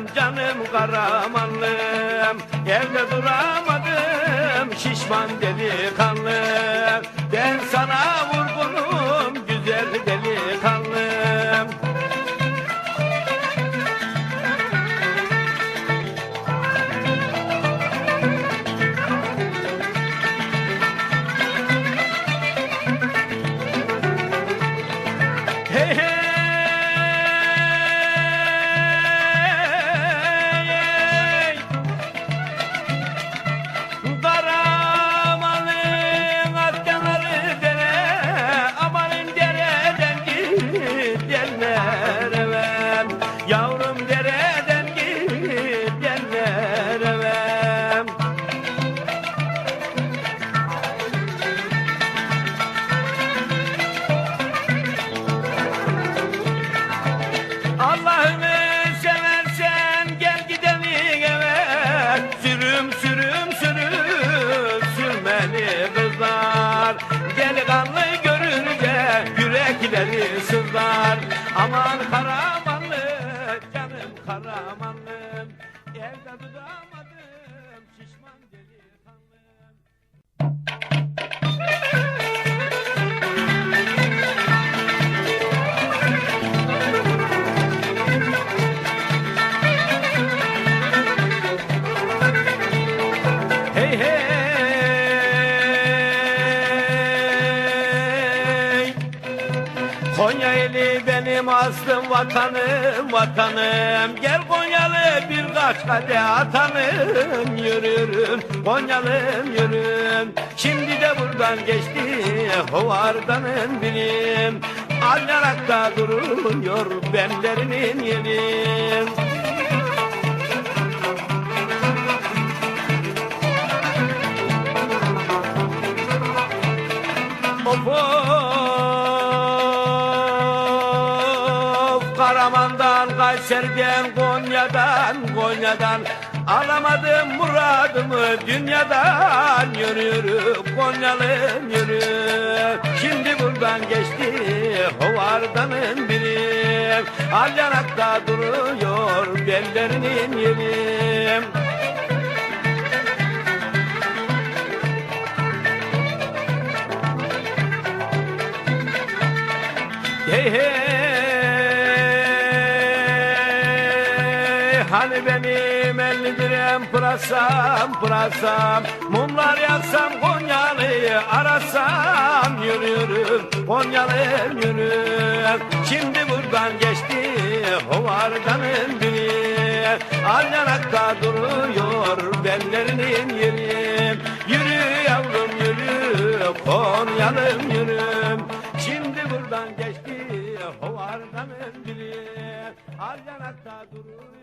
Karamanlım canım karamanlım Evde duramadım şişman delikanlı Ben sana vurdum beni kızlar. Delikanlı görünce yürekleri sızlar. Aman kara Konya eli benim aslım vatanım vatanım. Gel Konyalı birkaç kadeh atanım Yürürüm Konyalım yürüm Şimdi de buradan geçti hovardanın bilim Alyarakta duruyor benlerinin yeri Karaman'dan Kayseri'den Konya'dan Konya'dan. Alamadım muradımı dünyadan Yürü yürü Konyalım yürü Şimdi buradan geçti hovardanın biri. Al duruyor bellerinin yeri. Hey hey Hani benim elli direm pırasam pırasam Mumlar yaksam Konyalı'yı arasam Yürü yürü Konyalı yürü Şimdi buradan geçti hovardanın biri Al yanakta duruyor bellerinin yeri Yürü yavrum yürü Konyalım yürü Şimdi buradan geçti hovardanın biri Al yanakta duruyor